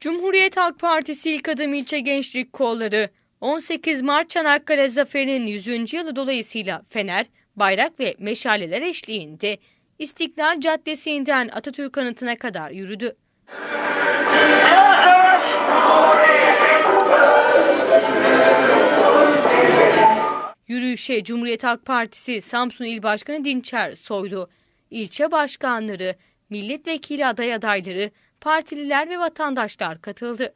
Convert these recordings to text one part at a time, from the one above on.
Cumhuriyet Halk Partisi İlk Adım İlçe Gençlik Kolları 18 Mart Çanakkale Zaferi'nin 100. yılı dolayısıyla fener, bayrak ve meşaleler eşliğinde İstiklal Caddesi'nden Atatürk Anıtı'na kadar yürüdü. Yürüyüşe Cumhuriyet Halk Partisi Samsun İl Başkanı Dinçer Soylu, ilçe başkanları, milletvekili aday adayları, partililer ve vatandaşlar katıldı.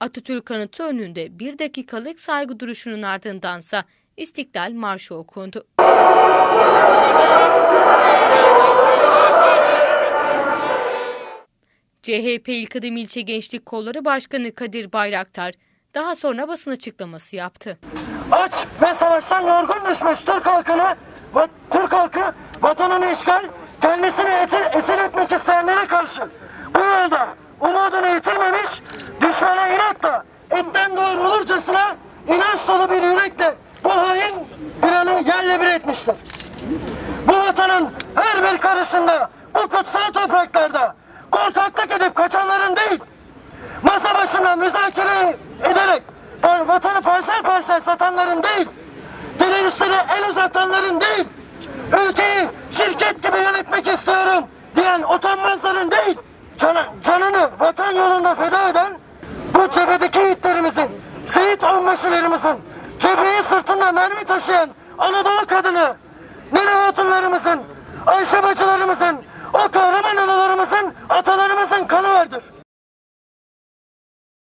Atatürk Anıtı önünde bir dakikalık saygı duruşunun ardındansa İstiklal Marşı okundu. CHP İlk Adım İlçe Gençlik Kolları Başkanı Kadir Bayraktar daha sonra basın açıklaması yaptı. aç ve savaştan yorgun düşmüş Türk halkını Türk halkı vatanını işgal, kendisini etir, esir etmek isteyenlere karşı bu yolda umudunu yitirmemiş, düşmana inatla, etten doğrulurcasına inanç dolu bir yürekle bu hain planı yerle bir etmiştir. Bu vatanın her bir karışında, bu kutsal topraklarda korkaklık edip kaçanların değil, masa başında müzakere ederek vatanı parsel parsel satanların değil, teröristlere el uzatanların değil, ülkeyi şirket gibi yönetmek istiyorum diyen utanmazların değil, can- canını vatan yolunda feda eden bu cephedeki yiğitlerimizin, Seyit onbaşılarımızın, cepheyi sırtında mermi taşıyan Anadolu kadını, Nine hatunlarımızın, Ayşe bacılarımızın, o kahraman analarımızın, atalarımızın kanı vardır.